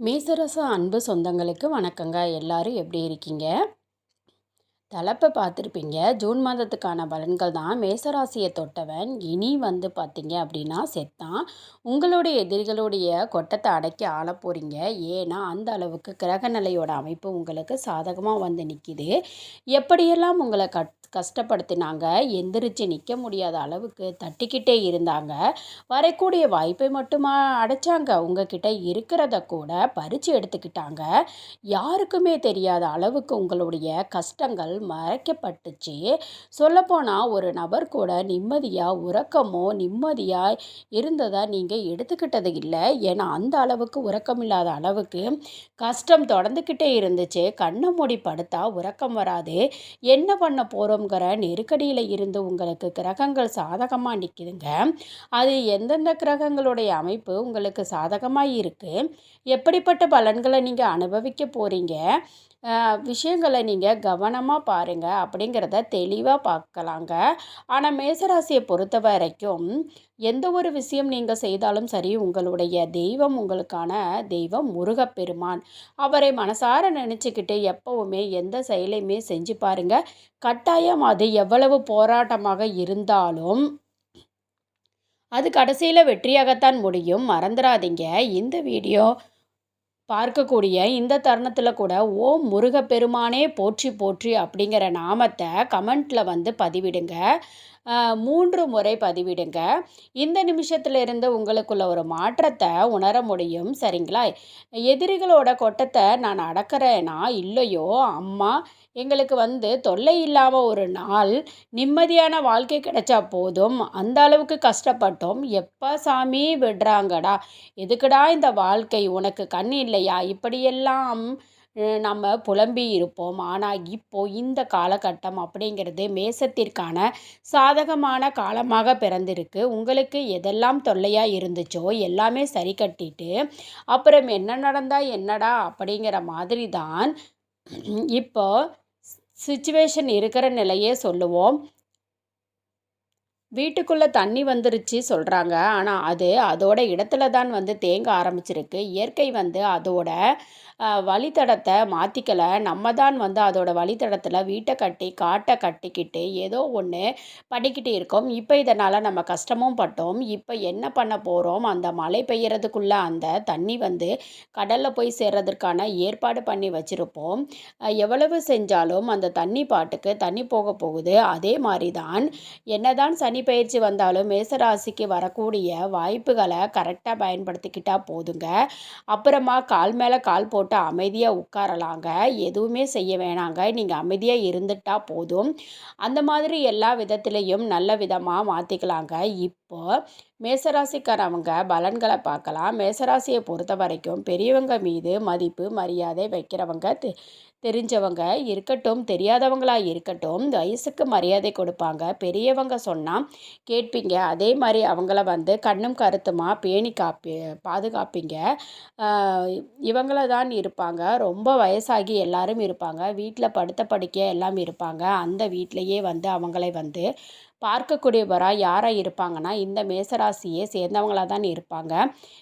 மேசரச அன்பு சொந்தங்களுக்கு வணக்கங்க. எல்லாரும் எப்படி இருக்கீங்க? தலைப்பை பார்த்துருப்பீங்க. ஜூன் மாதத்துக்கான பலன்கள் தான். மேசராசியை தொட்டவன் இனி வந்து பார்த்தீங்க அப்படின்னா செத்தான். உங்களுடைய எதிரிகளுடைய கொட்டத்தை அடக்கி ஆள போகிறீங்க ஏன்னா அந்த அளவுக்கு கிரக நிலையோட அமைப்பு உங்களுக்கு சாதகமாக வந்து நிற்கிது எப்படியெல்லாம் உங்களை கட் கஷ்டப்படுத்தினாங்க. எந்திரிச்சு நிற்க முடியாத அளவுக்கு தட்டிக்கிட்டே இருந்தாங்க. வரக்கூடிய வாய்ப்பை மட்டுமா அடைச்சாங்க. உங்ககிட்ட இருக்கிறத கூட பறித்து எடுத்துக்கிட்டாங்க. யாருக்குமே தெரியாத அளவுக்கு உங்களுடைய கஷ்டங்கள் மறைக்கப்பட்டுச்சு. சொல்லப்போனால் ஒரு நபர் கூட நிம்மதியாக உறக்கமோ நிம்மதியாக இருந்ததை நீங்கள் எடுத்துக்கிட்டது இல்லை. ஏன்னா அந்த அளவுக்கு உறக்கம் இல்லாத அளவுக்கு கஷ்டம் தொடர்ந்துக்கிட்டே இருந்துச்சு. கண்ணை மூடி படுத்தா உறக்கம் வராது. என்ன பண்ண போகிறோம் போகிறோங்கிற நெருக்கடியில் இருந்து உங்களுக்கு கிரகங்கள் சாதகமாக நிற்கிதுங்க அது எந்தெந்த கிரகங்களுடைய அமைப்பு உங்களுக்கு சாதகமாக இருக்குது எப்படிப்பட்ட பலன்களை நீங்கள் அனுபவிக்க போகிறீங்க விஷயங்களை நீங்கள் கவனமாக பாருங்கள் அப்படிங்கிறத தெளிவாக பார்க்கலாங்க. ஆனால் மேசராசியை பொறுத்த வரைக்கும் எந்த ஒரு விஷயம் நீங்கள் செய்தாலும் சரி உங்களுடைய தெய்வம் உங்களுக்கான தெய்வம் முருகப்பெருமான். அவரை மனசார நினச்சிக்கிட்டு எப்போவுமே எந்த செயலையுமே செஞ்சு பாருங்கள் கட்டாயம் அது எவ்வளவு போராட்டமாக இருந்தாலும் அது கடைசியில் வெற்றியாகத்தான் முடியும். மறந்துடாதீங்க இந்த வீடியோ பார்க்கக்கூடிய இந்த தருணத்தில் கூட ஓம் முருகப்பெருமானே போற்றி போற்றி அப்படிங்கிற நாமத்தை கமெண்ட்டில் வந்து பதிவிடுங்க. மூன்று முறை பதிவிடுங்க. இந்த நிமிஷத்துலேருந்து உங்களுக்குள்ள ஒரு மாற்றத்தை உணர முடியும். சரிங்களா? எதிரிகளோட கொட்டத்தை நான் அடக்கிறேனா? இல்லையோ? அம்மா எங்களுக்கு வந்து தொல்லை இல்லாமல் ஒரு நாள் நிம்மதியான வாழ்க்கை கிடைச்சா போதும். அந்த அளவுக்கு கஷ்டப்பட்டோம். எப்போ சாமி விடுறாங்கடா. எதுக்குடா இந்த வாழ்க்கை? உனக்கு கண் இல்லையா? இப்படியெல்லாம் நம்ம புலம்பி இருப்போம். ஆனால் இப்போ இந்த காலகட்டம் அப்படிங்கிறது மேசத்திற்கான சாதகமான காலமாக பிறந்திருக்கு. உங்களுக்கு எதெல்லாம் தொல்லையாக இருந்துச்சோ எல்லாமே சரி கட்டிட்டு அப்புறம் என்ன நடந்தால் என்னடா அப்படிங்கிற மாதிரி தான் இப்போ சுச்சுவேஷன் இருக்கிற நிலையே சொல்லுவோம். வீட்டுக்குள்ளே தண்ணி வந்துருச்சு சொல்கிறாங்க ஆனால் அது அதோட இடத்துல தான் வந்து தேங்க ஆரம்பிச்சிருக்கு. இயற்கை வந்து அதோட வழித்தடத்தை மாற்றிக்கலை நம்ம தான் வந்து அதோட வழித்தடத்தில் வீட்டை கட்டி காட்டை கட்டிக்கிட்டு ஏதோ ஒன்று பண்ணிக்கிட்டு இருக்கோம். இப்போ இதனால் நம்ம கஷ்டமும் பட்டோம். இப்போ என்ன பண்ண போகிறோம் அந்த மழை பெய்யறதுக்குள்ளே அந்த தண்ணி வந்து கடலில் போய் சேர்றதுக்கான ஏற்பாடு பண்ணி வச்சுருப்போம். எவ்வளவு செஞ்சாலும் அந்த தண்ணி பாட்டுக்கு தண்ணி போக போகுது. அதே மாதிரி தான் என்னதான் சனி பயிற்சி வந்தாலும் மேசராசிக்கு வரக்கூடிய வாய்ப்புகளை கரெக்டாக பயன்படுத்திக்கிட்டால் போதுங்க. அப்புறமா கால் மேலே கால் போட்டு போட்டு அமைதியாக உட்காரலாங்க. எதுவுமே செய்ய வேணாங்க. நீங்கள் அமைதியாக இருந்துட்டால் போதும். அந்த மாதிரி எல்லா விதத்துலேயும் நல்ல விதமாக மாற்றிக்கலாங்க இப்போ மேசராசிக்காரவங்க பலன்களை பார்க்கலாம். மேசராசியை பொறுத்த வரைக்கும் பெரியவங்க மீது மதிப்பு மரியாதை வைக்கிறவங்க தெரிஞ்சவங்க இருக்கட்டும் தெரியாதவங்களாக இருக்கட்டும் வயசுக்கு மரியாதை கொடுப்பாங்க. பெரியவங்க சொன்னால் கேட்பீங்க. அதே மாதிரி அவங்கள வந்து கண்ணும் கருத்துமாக பேணி காப்பி பாதுகாப்பீங்க. இவங்கள தான் இருப்பாங்க. ரொம்ப வயசாகி எல்லாரும் இருப்பாங்க. வீட்டில் படுத்த படுக்க எல்லாம் இருப்பாங்க. அந்த வீட்டிலையே வந்து அவங்களை வந்து பார்க்கக்கூடியவராக யாராக இருப்பாங்கன்னா இந்த மேசராசியை சேர்ந்தவங்களாக தான் இருப்பாங்க.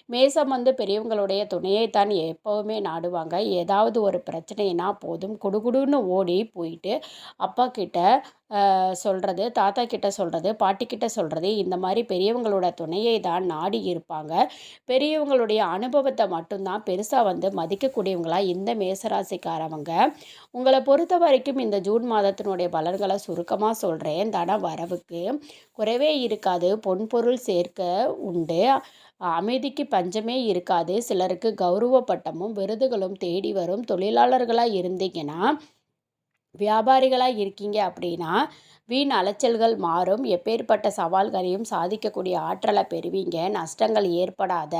மேசம் வந்து பெரியவங்களுடைய துணையை தான் எப்போவுமே நாடுவாங்க. ஏதாவது ஒரு பிரச்சனைனா போதும். குடுகுடுன்னு ஓடி போயிட்டு அப்பா கிட்ட சொல்கிறது தாத்தா கிட்ட சொல்கிறது பாட்டிக்கிட்ட சொல்கிறது இந்த மாதிரி பெரியவங்களோட துணையை தான் நாடி இருப்பாங்க. பெரியவங்களுடைய அனுபவத்தை மட்டும்தான் பெருசாக வந்து மதிக்கக்கூடியவங்களாக இந்த மேசராசிக்காரவங்க. உங்களை பொறுத்த வரைக்கும் இந்த ஜூன் மாதத்தினுடைய பலன்களை சுருக்கமாக சொல்கிறேன் தன வரவுக்கு குறைவே இருக்காது. பொன்பொருள் சேர்க்க உண்டு. அமைதிக்கு பஞ்சமே இருக்காது. சிலருக்கு கௌரவ பட்டமும் விருதுகளும் தேடி வரும். தொழிலாளர்களாக இருந்தீங்கன்னா வியாபாரிகளாக இருக்கீங்க அப்படின்னா வீண் அலைச்சல்கள் மாறும். எப்பேற்பட்ட சவால்களையும் சாதிக்கக்கூடிய ஆற்றலை பெறுவீங்க. நஷ்டங்கள் ஏற்படாத.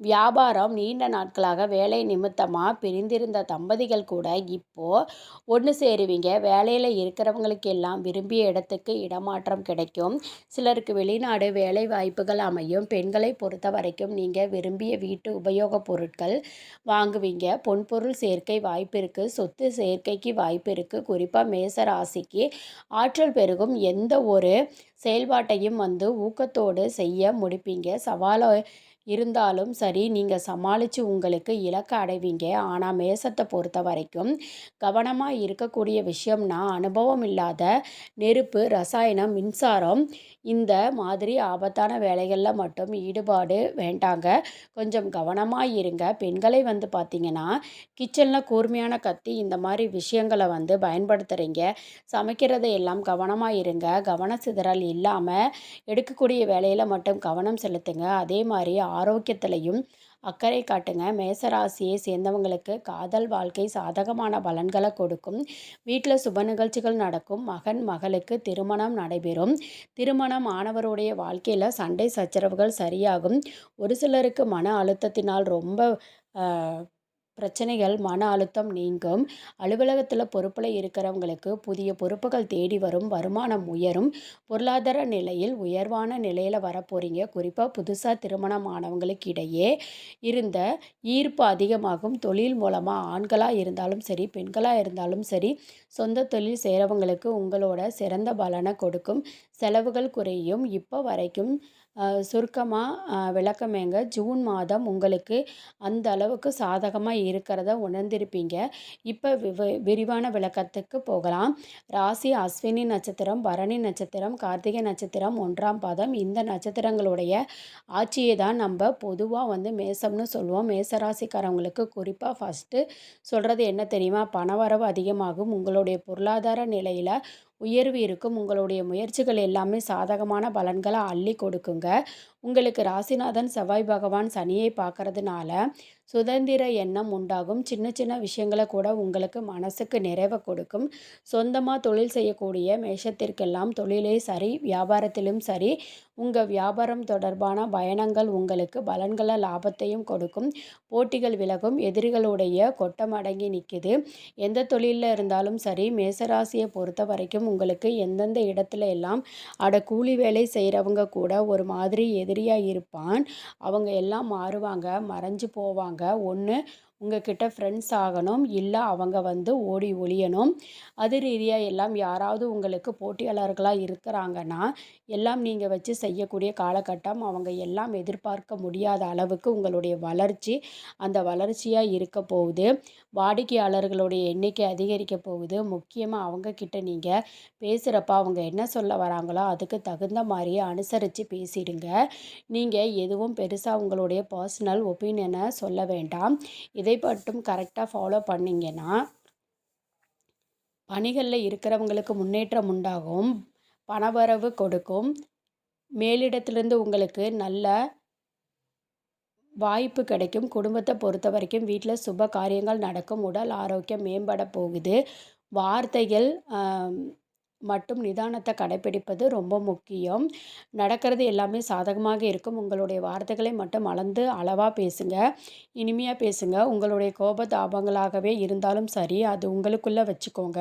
வியாபாரம் நீண்ட நாட்களாக வேலை நிமித்தமாக பிரிந்திருந்த தம்பதிகள் கூட இப்போது ஒன்று சேருவீங்க. வேலையில் இருக்கிறவங்களுக்கு எல்லாம் விரும்பிய இடத்துக்கு இடமாற்றம் கிடைக்கும். சிலருக்கு வெளிநாடு வேலை வாய்ப்புகள் அமையும். பெண்களை பொறுத்த வரைக்கும் நீங்கள் விரும்பிய வீட்டு உபயோகப் பொருட்கள் வாங்குவீங்க. பொன்பொருள் சேர்க்கை வாய்ப்பு இருக்குது சொத்து சேர்க்கைக்கு வாய்ப்பு இருக்குது குறிப்பாக மேச ராசிக்கு ஆற்றல் பெருகும். எந்த ஒரு செயல்பாட்டையும் வந்து ஊக்கத்தோடு செய்ய முடிப்பீங்க. சவாலை இருந்தாலும் சரி நீங்கள் சமாளித்து உங்களுக்கு இலக்கை அடைவீங்க. ஆனால் மேசத்தை பொறுத்த வரைக்கும் கவனமாக இருக்கக்கூடிய விஷயம்னா அனுபவம் இல்லாத நெருப்பு ரசாயனம் மின்சாரம் இந்த மாதிரி ஆபத்தான வேலைகளில் மட்டும் ஈடுபாடு வேண்டாங்க. கொஞ்சம் கவனமாக இருங்க. பெண்களை வந்து பார்த்திங்கன்னா கிச்சனில் கூர்மையான கத்தி இந்த மாதிரி விஷயங்களை வந்து பயன்படுத்துகிறீங்க சமைக்கிறதை எல்லாம் கவனமாக இருங்க. கவன சிதறல் இல்லாமல் எடுக்கக்கூடிய வேலையில் மட்டும் கவனம் செலுத்துங்க. அதே மாதிரி ஆரோக்கியத்திலையும் அக்கறை காட்டுங்க. மேசராசியை சேர்ந்தவங்களுக்கு காதல் வாழ்க்கை சாதகமான பலன்களை கொடுக்கும். வீட்டில் சுப நிகழ்ச்சிகள் நடக்கும். மகன் மகளுக்கு திருமணம் நடைபெறும். திருமணம் ஆனவருடைய வாழ்க்கையில் சண்டை சச்சரவுகள் சரியாகும். ஒரு சிலருக்கு மன அழுத்தத்தினால் ரொம்ப பிரச்சனைகள் மன அழுத்தம் நீங்கும். அலுவலகத்தில் பொறுப்பில் இருக்கிறவங்களுக்கு புதிய பொறுப்புகள் தேடி வரும் வருமானம் உயரும். பொருளாதார நிலையில் உயர்வான நிலையில் வரப்போகிறீங்க குறிப்பாக புதுசாக திருமணம் ஆனவங்களுக்கு இடையே இருந்த ஈர்ப்பு அதிகமாகும். தொழில் மூலமாக ஆண்களாக இருந்தாலும் சரி பெண்களாக இருந்தாலும் சரி சொந்த தொழில் செய்கிறவங்களுக்கு உங்களோட சிறந்த பலனை கொடுக்கும். செலவுகள் குறையும். இப்போ வரைக்கும் சுருக்கமாக விளக்கமேங்க. ஜூன் மாதம் உங்களுக்கு அந்த அளவுக்கு சாதகமாக இருக்கிறத உணர்ந்திருப்பீங்க. இப்போ விரிவான விளக்கத்துக்கு போகலாம். ராசி அஸ்வினி நட்சத்திரம் பரணி நட்சத்திரம் கார்த்திகை நட்சத்திரம் ஒன்றாம் பாதம். இந்த நட்சத்திரங்களுடைய ஆட்சியை தான் நம்ம பொதுவாக வந்து மேசம்னு சொல்லுவோம். மேசராசிக்காரவங்களுக்கு குறிப்பாக ஃபஸ்ட்டு சொல்கிறது என்ன தெரியுமா? பணவரவு அதிகமாகும். உங்களுடைய பொருளாதார நிலையில் உயர்வு இருக்கும். உங்களுடைய முயற்சிகள் எல்லாமே சாதகமான பலன்களை அள்ளி கொடுக்குங்க. உங்களுக்கு ராசிநாதன் செவ்வாய் பகவான் சனியை பார்க்கறதுனால சுதந்திர எண்ணம் உண்டாகும். சின்ன சின்ன விஷயங்களை கூட உங்களுக்கு மனசுக்கு நிறைவை கொடுக்கும். சொந்தமாக தொழில் செய்யக்கூடிய மேஷத்திற்கெல்லாம் தொழிலே சரி வியாபாரத்திலும் சரி உங்கள் வியாபாரம் தொடர்பான பயணங்கள் உங்களுக்கு பலன்களை லாபத்தையும் கொடுக்கும். போட்டிகள் விலகும் எதிரிகளுடைய கொட்டம் அடங்கி நிற்கிது எந்த தொழிலில் இருந்தாலும் சரி மேசராசியை பொறுத்த வரைக்கும் உங்களுக்கு எந்தெந்த இடத்துல எல்லாம் அட கூலி வேலை செய்கிறவங்க கூட ஒரு மாதிரி எதிரியாக இருப்பான். அவங்க எல்லாம் மாறுவாங்க மறைஞ்சு போவாங்க. ஒன்று உங்ககிட்ட ஃப்ரெண்ட்ஸ் ஆகணும். இல்லை அவங்க வந்து ஓடி ஒழியணும் அது ரீதியாக எல்லாம் யாராவது உங்களுக்கு போட்டியாளர்களாக இருக்கிறாங்கன்னா எல்லாம் நீங்கள் வச்சு செய்யக்கூடிய காலகட்டம் அவங்க எல்லாம் எதிர்பார்க்க முடியாத அளவுக்கு உங்களுடைய வளர்ச்சி அந்த வளர்ச்சியாக இருக்க போகுது. வாடிக்கையாளர்களுடைய எண்ணிக்கை அதிகரிக்க போகுது. முக்கியமாக அவங்கக்கிட்ட நீங்கள் பேசுகிறப்ப அவங்க என்ன சொல்ல வராங்களோ அதுக்கு தகுந்த மாதிரியே அனுசரித்து பேசிடுங்க. நீங்கள் எதுவும் பெருசாக உங்களுடைய பர்சனல் ஒப்பீனியனை சொல்ல வேண்டாம். இதை மட்டும் கரெக்டாக ஃபாலோ பண்ணிங்கன்னா பணிகளில் இருக்கிறவங்களுக்கு முன்னேற்றம் உண்டாகும். பணவரவு கொடுக்கும். மேலிடத்திலிருந்து உங்களுக்கு நல்ல வாய்ப்பு கிடைக்கும். குடும்பத்தை பொறுத்த வரைக்கும் வீட்டில் சுப காரியங்கள் நடக்கும். உடல் ஆரோக்கியம் மேம்பட போகுது. வார்த்தைகள் மட்டும் நிதானத்தை கடைப்பிடிப்பது ரொம்ப முக்கியம். நடக்கிறது எல்லாமே சாதகமாக இருக்கும். உங்களுடைய வார்த்தைகளை மட்டும் அளந்து அளவாக பேசுங்க. இனிமையாக பேசுங்க. உங்களுடைய கோப தாபங்களாகவே இருந்தாலும் சரி அது உங்களுக்குள்ளே வச்சுக்கோங்க.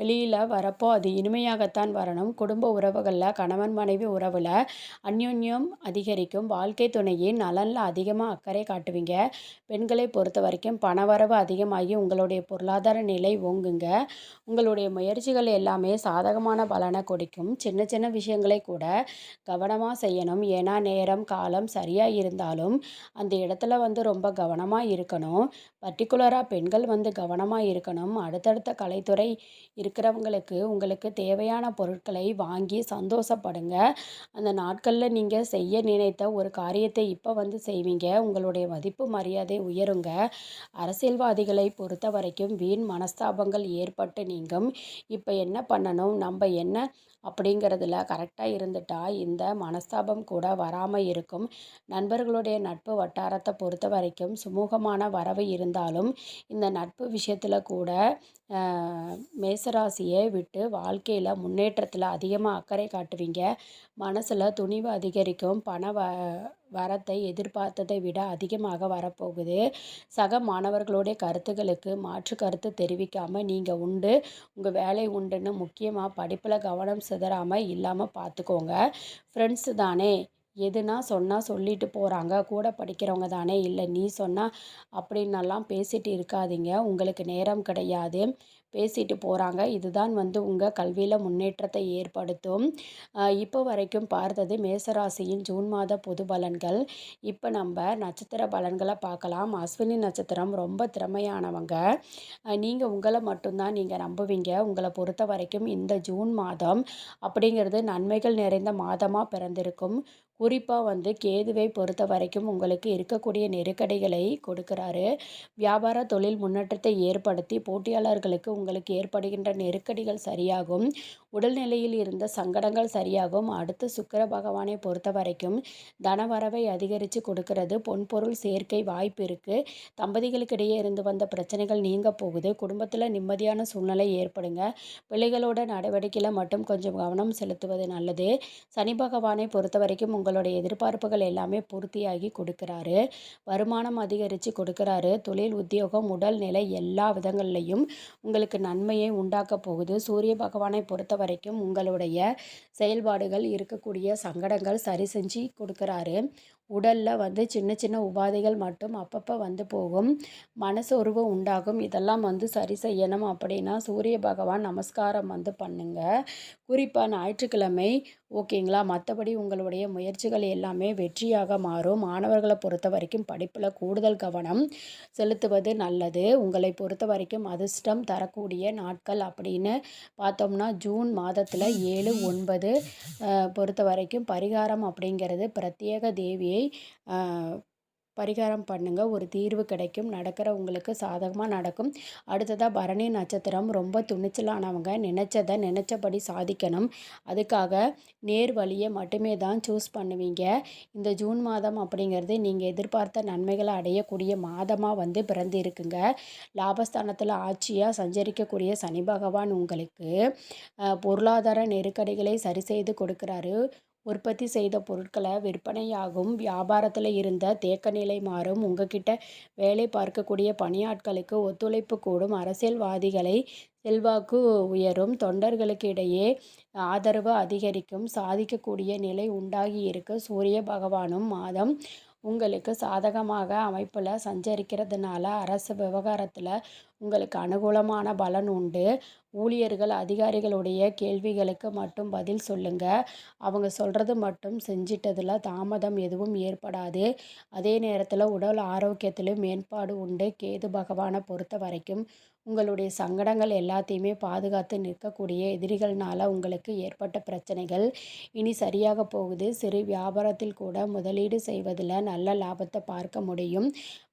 வெளியில் வரப்போ அது இனிமையாகத்தான் வரணும். குடும்ப உறவுகளில் கணவன் மனைவி உறவில் அந்யோன்யம் அதிகரிக்கும். வாழ்க்கை துணையின் நலனில் அதிகமாக அக்கறை காட்டுவீங்க. பெண்களை பொறுத்த வரைக்கும் பணவரவு அதிகமாகி உங்களுடைய பொருளாதார நிலை ஓங்குங்க. உங்களுடைய முயற்சிகள் எல்லாமே சாதகமான பலனை கொடுக்கும். சின்ன சின்ன விஷயங்களை கூட கவனமாக செய்யணும். ஏன்னா நேரம் காலம் சரியாக இருந்தாலும் அந்த இடத்துல வந்து ரொம்ப கவனமாக இருக்கணும். பர்டிகுலராக பெண்கள் வந்து கவனமாக இருக்கணும். அடுத்தடுத்த கலைத்துறை இருக்கிறவங்களுக்கு உங்களுக்கு தேவையான பொருட்களை வாங்கி சந்தோஷப்படுங்க. அந்த நாட்களில் நீங்கள் செய்ய நினைத்த ஒரு காரியத்தை இப்போ வந்து செய்வீங்க. உங்களுடைய மதிப்பு மரியாதை உயருங்க. அரசியல்வாதிகளை பொறுத்த வரைக்கும் வீண் மனஸ்தாபங்கள் ஏற்பட்டு நீங்கும். இப்போ என்ன பண்ணணும்? நம்ம என்ன அப்படிங்கிறதுல கரெக்டாக இருந்துட்டால் இந்த மனஸ்தாபம் கூட வராமல் இருக்கும். நண்பர்களுடைய நட்பு வட்டாரத்தை பொறுத்த வரைக்கும் சுமூகமான வரவு இருந்தாலும் இந்த நட்பு விஷயத்தில் கூட மேசராசியை விட்டு வாழ்க்கையில் முன்னேற்றத்தில் அதிகமாக அக்கறை காட்டுவீங்க. மனசில் துணிவு அதிகரிக்கும் பண வ வரத்தை எதிர்பார்த்ததை விட அதிகமாக வரப்போகுது. சக மாணவர்களுடைய கருத்துக்களுக்கு மாற்று கருத்து தெரிவிக்காமல் நீங்கள் உண்டு. உங்கள் வேலை உண்டுன்னு முக்கியமாக படிப்பில் கவனம் சிதறாமல் இல்லாமல் பார்த்துக்கோங்க ஃப்ரெண்ட்ஸு தானே. எதுனா சொன்னால் சொல்லிட்டு போகிறாங்க கூட படிக்கிறவங்க தானே. இல்லை நீ சொன்னால் அப்படின்னெல்லாம் பேசிட்டு இருக்காதீங்க. உங்களுக்கு நேரம் கிடையாது. பேசிட்டு போகிறாங்க இதுதான் வந்து உங்கள் கல்வியில் முன்னேற்றத்தை ஏற்படுத்தும். இப்போ வரைக்கும் பார்த்தது மேசராசியின் ஜூன் மாத பொது பலன்கள். இப்போ நம்ம நட்சத்திர பலன்களை பார்க்கலாம். அஸ்வினி நட்சத்திரம் ரொம்ப திறமையானவங்க. நீங்கள் உங்களை மட்டும்தான் நீங்கள் நம்புவீங்க. உங்களை பொறுத்த வரைக்கும் இந்த ஜூன் மாதம் அப்படிங்கிறது நன்மைகள் நிறைந்த மாதமாக பிறந்திருக்கும். குறிப்பாக வந்து கேதுவை பொறுத்த வரைக்கும் உங்களுக்கு இருக்கக்கூடிய நெருக்கடிகளை கொடுக்குறாரு. வியாபார தொழில் முன்னேற்றத்தை ஏற்படுத்தி போட்டியாளர்களுக்கு உங்களுக்கு ஏற்படுகின்ற நெருக்கடிகள் சரியாகும். உடல்நிலையில் இருந்த சங்கடங்கள் சரியாகும். அடுத்து சுக்கர பகவானை பொறுத்த வரைக்கும் தனவரவை அதிகரித்து கொடுக்கறது. பொன்பொருள் சேர்க்கை வாய்ப்பு இருக்குது தம்பதிகளுக்கிடையே இருந்து வந்த பிரச்சனைகள் நீங்க போகுது. குடும்பத்தில் நிம்மதியான சூழ்நிலை ஏற்படுங்க. பிள்ளைகளோட நடவடிக்கையில் மட்டும் கொஞ்சம் கவனம் செலுத்துவது நல்லது. சனி பகவானை பொறுத்த வரைக்கும் உங்கள் உங்களுடைய எதிர்பார்ப்புகள் எல்லாமே பூர்த்தியாகி கொடுக்குறாரு. வருமானம் அதிகரித்து கொடுக்குறாரு. தொழில் உத்தியோகம் உடல்நிலை எல்லா விதங்கள்லையும் உங்களுக்கு நன்மையை உண்டாக்க போகுது. சூரிய பகவானை பொறுத்த வரைக்கும் உங்களுடைய செயல்பாடுகள் இருக்கக்கூடிய சங்கடங்கள் சரி செஞ்சு கொடுக்குறாரு. உடலில் வந்து சின்ன சின்ன உபாதைகள் மட்டும் அப்பப்போ வந்து போகும். மனசோர்வு உண்டாகும். இதெல்லாம் வந்து சரி செய்யணும் அப்படின்னா சூரிய பகவான் நமஸ்காரம் வந்து பண்ணுங்க. குறிப்பாக ஞாயிற்றுக்கிழமை ஓகேங்களா? மற்றபடி உங்களுடைய முயற்சிகள் எல்லாமே வெற்றியாக மாறும். மாணவர்களை பொறுத்த வரைக்கும் படிப்பில் கூடுதல் கவனம் செலுத்துவது நல்லது. உங்களை பொறுத்த வரைக்கும் அதிர்ஷ்டம் தரக்கூடிய நாட்கள் அப்படின்னு பார்த்தோம்னா ஜூன் மாதத்தில் ஏழு ஒன்பது பொறுத்த வரைக்கும் பரிகாரம் அப்படிங்கிறது பிரத்யேக தேவியை பரிகாரம் பண்ணுங்கள் ஒரு தீர்வு கிடைக்கும். நடக்கிற உங்களுக்கு சாதகமாக நடக்கும். அடுத்ததாக பரணி நட்சத்திரம். ரொம்ப துணிச்சலானவங்க. நினச்சதை நினச்சபடி சாதிக்கணும். அதுக்காக நேர் வழியை மட்டுமே தான் சூஸ் பண்ணுவீங்க. இந்த ஜூன் மாதம் அப்படிங்கிறது நீங்கள் எதிர்பார்த்த நன்மைகளை அடையக்கூடிய மாதமாக வந்து பிறந்து இருக்குங்க லாபஸ்தானத்தில் ஆட்சியாக சஞ்சரிக்கக்கூடிய சனி பகவான் உங்களுக்கு பொருளாதார நெருக்கடிகளை சரி செய்து கொடுக்குறாரு. உற்பத்தி செய்த பொருட்களை விற்பனையாகும். வியாபாரத்தில் இருந்த தேக்க நிலை மாறும். உங்ககிட்ட வேலை பார்க்கக்கூடிய பணியாட்களுக்கு ஒத்துழைப்பு கூடும். அரசியல்வாதிகளை செல்வாக்கு உயரும். தொண்டர்களுக்கு இடையே ஆதரவு அதிகரிக்கும். சாதிக்கக்கூடிய நிலை உண்டாகி இருக்கு. சூரிய பகவானும் மாதம் உங்களுக்கு சாதகமாக அமைப்பில் சஞ்சரிக்கிறதுனால அரசு விவகாரத்தில் உங்களுக்கு அனுகூலமான பலன் உண்டு. ஊழியர்கள் அதிகாரிகளுடைய கேள்விகளுக்கு மட்டும் பதில் சொல்லுங்கள் அவங்க சொல்கிறது மட்டும் செஞ்சிட்டதில் தாமதம் எதுவும் ஏற்படாது. அதே நேரத்தில் உடல் ஆரோக்கியத்திலும் மேம்பாடு உண்டு. கேது பகவானை பொறுத்த வரைக்கும் உங்களுடைய சங்கடங்கள் எல்லாத்தையுமே பாதுகாத்து நிற்கக்கூடிய எதிரிகள்னால உங்களுக்கு ஏற்பட்ட பிரச்சனைகள் இனி சரியாக போகுது. சிறு வியாபாரத்தில் கூட முதலீடு செய்வதில் நல்ல லாபத்தை பார்க்க முடியும்.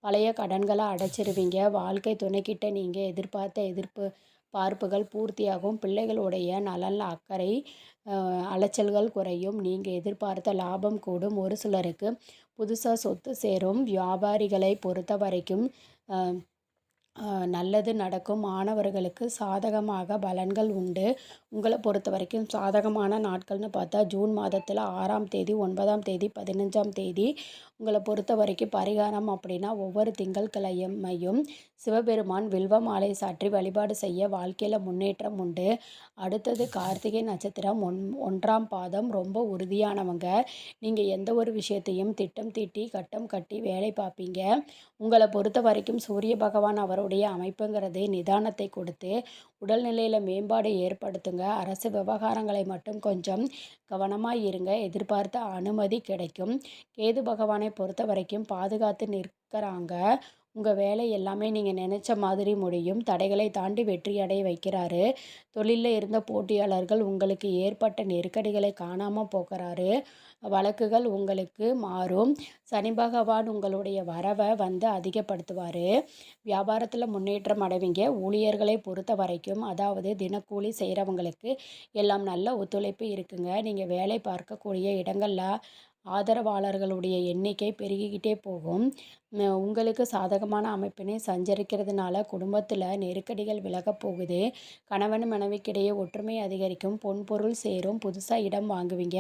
பழைய கடன்களை அடைச்சிருவீங்க. வாழ்க்கை துணைக்கிட்ட நீங்கள் எதிர்பார்த்த எதிர்ப்பு பார்ப்புகள் பூர்த்தியாகும். பிள்ளைகளுடைய நலன் அக்கறை அலைச்சல்கள் குறையும். நீங்கள் எதிர்பார்த்த லாபம் கூடும். ஒரு சிலருக்கு புதுசாக சொத்து சேரும். வியாபாரிகளை பொறுத்த வரைக்கும் நல்லது நடக்கும். மாணவர்களுக்கு சாதகமாக பலன்கள் உண்டு. உங்களை பொறுத்த வரைக்கும் சாதகமான நாட்கள்னு பார்த்தா ஜூன் மாதத்தில் ஆறாம் தேதி ஒன்பதாம் தேதி பதினஞ்சாம் தேதி. உங்களை பொறுத்த வரைக்கும் பரிகாரம் அப்படின்னா ஒவ்வொரு திங்கட்கிழமையும் சிவபெருமான் வில்வ மாலை சாற்றி வழிபாடு செய்ய வாழ்க்கையில் முன்னேற்றம் உண்டு. அடுத்தது கார்த்திகை நட்சத்திரம் ஒன் ஒன்றாம் பாதம். ரொம்ப உறுதியானவங்க. நீங்கள் எந்த ஒரு விஷயத்தையும் திட்டம் தீட்டி கட்டம் கட்டி வேலை பார்ப்பீங்க. உங்களை பொறுத்த வரைக்கும் சூரிய பகவான் உடைய அமைப்புங்கிறது நிதானத்தை கொடுத்து உடல்நிலையில் மேம்பாடு ஏற்படுத்துங்க. அரசு விவகாரங்களை மட்டும் கொஞ்சம் கவனமாக இருங்க. எதிர்பார்த்த அனுமதி கிடைக்கும். கேது பகவானை பொறுத்த வரைக்கும் பாதுகாத்து நிற்கிறாங்க. உங்கள் வேலை எல்லாமே நீங்கள் நினச்ச மாதிரி முடியும். தடைகளை தாண்டி வெற்றியடைய வைக்கிறாரு. தொழிலில் இருந்த போட்டியாளர்கள் உங்களுக்கு ஏற்பட்ட நெருக்கடிகளை காணாமல் போக்குறாரு வழக்குகள் உங்களுக்கு மாறும். சனி பகவான் உங்களுடைய வரவை வந்து அதிகப்படுத்துவார். வியாபாரத்தில் முன்னேற்றம் அடைவீங்க. ஊழியர்களை பொறுத்த வரைக்கும் அதாவது தினக்கூலி செய்கிறவங்களுக்கு எல்லாம் நல்ல ஒத்துழைப்பு இருக்குங்க. நீங்கள் வேலை பார்க்கக்கூடிய இடங்களில் ஆதரவாளர்களுடைய எண்ணிக்கை பெருகிக்கிட்டே போகும். உங்களுக்கு சாதகமான அமைப்பினை சஞ்சரிக்கிறதுனால குடும்பத்தில் நெருக்கடிகள் விலகப் போகுது. கணவன் மனைவிக்கிடையே ஒற்றுமை அதிகரிக்கும். பொன்பொருள் சேரும். புதுசாக இடம் வாங்குவீங்க.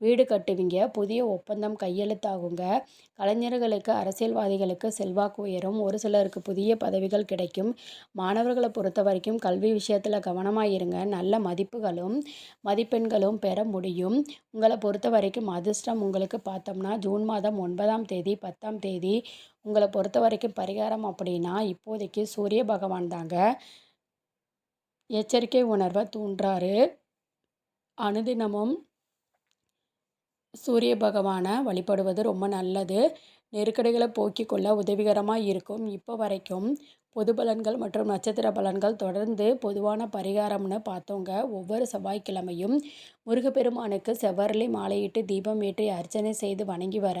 வீடு கட்டுவீங்க. புதிய ஒப்பந்தம் கையெழுத்தாகுங்க. கலைஞர்களுக்கு அரசியல்வாதிகளுக்கு செல்வாக்கு உயரும். ஒரு சிலருக்கு புதிய பதவிகள் கிடைக்கும். மாணவர்களை பொறுத்த வரைக்கும் கல்வி விஷயத்தில் கவனமாக இருங்க நல்ல மதிப்புகளும் மதிப்பெண்களும் பெற முடியும். உங்களை பொறுத்த வரைக்கும் அதிர்ஷ்டம் உங்களுக்கு பார்த்தோம்னா ஜூன் மாதம் ஒன்பதாம் தேதி பத்தாம் தேதி உங்களை பொறுத்த வரைக்கும் பரிகாரம் அப்படின்னா இப்போதைக்கு சூரிய பகவான் தாங்க. எச்சரிக்கை உணர்வை தூண்டுறாரு. அனுதினமும் சூரிய பகவானை வழிபடுவது ரொம்ப நல்லது. நெருக்கடிகளை போக்கிக் கொள்ள உதவிகரமாக இருக்கும். இப்போ வரைக்கும் பொது பலன்கள் மற்றும் நட்சத்திர பலன்கள் தொடர்ந்து பொதுவான பரிகாரம்னு பார்த்தோங்க. ஒவ்வொரு செவ்வாய்க்கிழமையும் முருகப்பெருமானுக்கு செவ்வரளி மாலையிட்டு தீபம் ஏற்றி அர்ச்சனை செய்து வணங்கி வர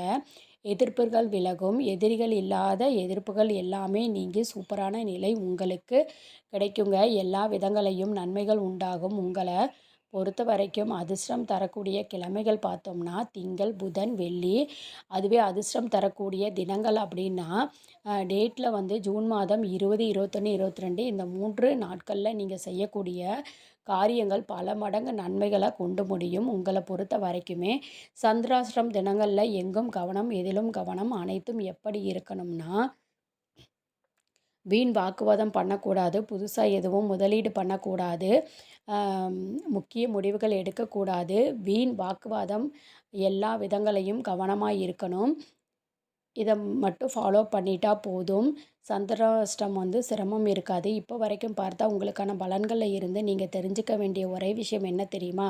எதிர்ப்புகள் விலகும் எதிரிகள் இல்லாத எதிர்ப்புகள் எல்லாமே நீங்கி சூப்பரான நிலை உங்களுக்கு கிடைக்குங்க. எல்லா விதங்களையும் நன்மைகள் உண்டாகும். உங்களை பொறுத்த வரைக்கும் அதிர்ஷ்டம் தரக்கூடிய கிழமைகள் பார்த்தோம்னா திங்கள் புதன் வெள்ளி. அதுவே அதிர்ஷ்டம் தரக்கூடிய தினங்கள் அப்படின்னா டேட்டில் வந்து ஜூன் மாதம் இருபது இருபத்தொன்று இருபத்தி ரெண்டு இந்த மூன்று நாட்களில் நீங்கள் செய்யக்கூடிய காரியங்கள் பல மடங்கு நன்மைகளை கொண்டு முடியும் உங்களை பொறுத்த வரைக்குமே. சந்திராசிரம் தினங்களில் எங்கும் கவனம் எதிலும் கவனம் அனைத்தும் எப்படி இருக்கணும்னா வீண் வாக்குவாதம் பண்ணக்கூடாது புதுசாக எதுவும் முதலீடு பண்ணக்கூடாது முக்கிய முடிவுகள் எடுக்கக்கூடாது வீண் வாக்குவாதம் எல்லா விதங்களையும் கவனமாக இருக்கணும். இதை மட்டும் ஃபாலோ பண்ணிட்டா போதும். சந்திராஷ்டம் வந்து சிரமம் இருக்காது. இப்போ வரைக்கும் பார்த்தா உங்களுக்கான பலன்களில் இருந்து நீங்கள் தெரிஞ்சுக்க வேண்டிய ஒரே விஷயம் என்ன தெரியுமா?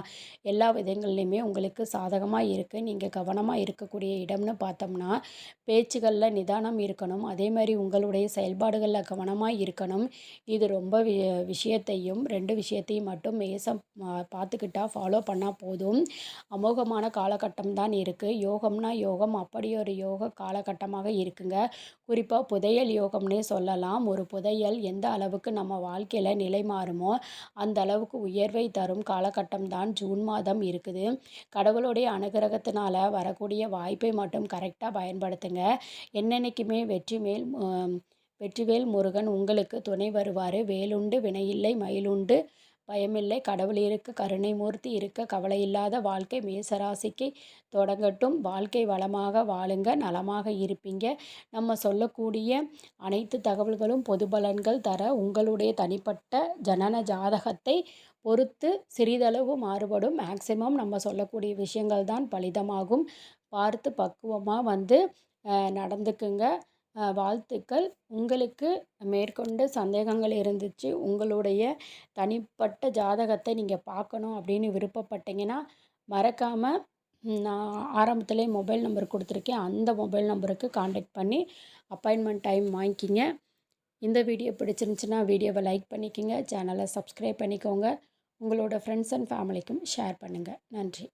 எல்லா விதங்கள்லையுமே உங்களுக்கு சாதகமாக இருக்குது நீங்கள் கவனமாக இருக்கக்கூடிய இடம்னு பார்த்தோம்னா பேச்சுகளில் நிதானம் இருக்கணும். அதே மாதிரி உங்களுடைய செயல்பாடுகளில் கவனமாக இருக்கணும். இது ரொம்ப வி விஷயத்தையும் ரெண்டு விஷயத்தையும் மட்டும் மேசம் பார்த்துக்கிட்டா ஃபாலோ பண்ணால் போதும். அமோகமான காலகட்டம் தான் இருக்குது யோகம்னா யோகம். அப்படி ஒரு யோக காலகட்டமாக இருக்குங்க. குறிப்பாக புதையல் யோகம் யோகம்னே சொல்லலாம். ஒரு புதையல் எந்த அளவுக்கு நம்ம வாழ்க்கையில் நிலை மாறுமோ அந்த அளவுக்கு உயர்வை தரும் காலகட்டம் தான் ஜூன் மாதம் இருக்குது. கடவுளுடைய அனுகிரகத்தினால வரக்கூடிய வாய்ப்பை மட்டும் கரெக்டாக பயன்படுத்துங்க. என்னென்னைக்குமே வெற்றி மேல் வெற்றிவேல் முருகன் உங்களுக்கு துணை வருவார். வேலுண்டு வினையில்லை மயிலுண்டு பயமில்லை. கடவுள் இருக்க கருணை மூர்த்தி இருக்க கவலை இல்லாத வாழ்க்கை மேசராசிக்கு தொடங்கட்டும். வாழ்க்கை வளமாக வாழுங்க நலமாக இருப்பீங்க. நம்ம சொல்லக்கூடிய அனைத்து தகவல்களும் பொது பலன்கள் தர உங்களுடைய தனிப்பட்ட ஜனன ஜாதகத்தை பொறுத்து சிறிதளவு மாறுபடும். மேக்சிமம் நம்ம சொல்லக்கூடிய விஷயங்கள் தான் பலிதமாகும். பார்த்து பக்குவமாக வந்து நடந்துக்குங்க. வாழ்த்துக்கள். உங்களுக்கு மேற்கொண்டு சந்தேகங்கள் இருந்துச்சு உங்களுடைய தனிப்பட்ட ஜாதகத்தை நீங்கள் பார்க்கணும் அப்படின்னு விருப்பப்பட்டீங்கன்னா மறக்காமல் நான் ஆரம்பத்திலே மொபைல் நம்பர் கொடுத்துருக்கேன். அந்த மொபைல் நம்பருக்கு காண்டாக்ட் பண்ணி அப்பாயின்மெண்ட் டைம் வாங்கிக்கிங்க. இந்த வீடியோ பிடிச்சிருந்துச்சின்னா வீடியோவை லைக் பண்ணிக்கோங்க. சேனலை சப்ஸ்கிரைப் பண்ணிக்கோங்க. உங்களோட ஃப்ரெண்ட்ஸ் அண்ட் ஃபேமிலிக்கும் ஷேர் பண்ணுங்கள் நன்றி.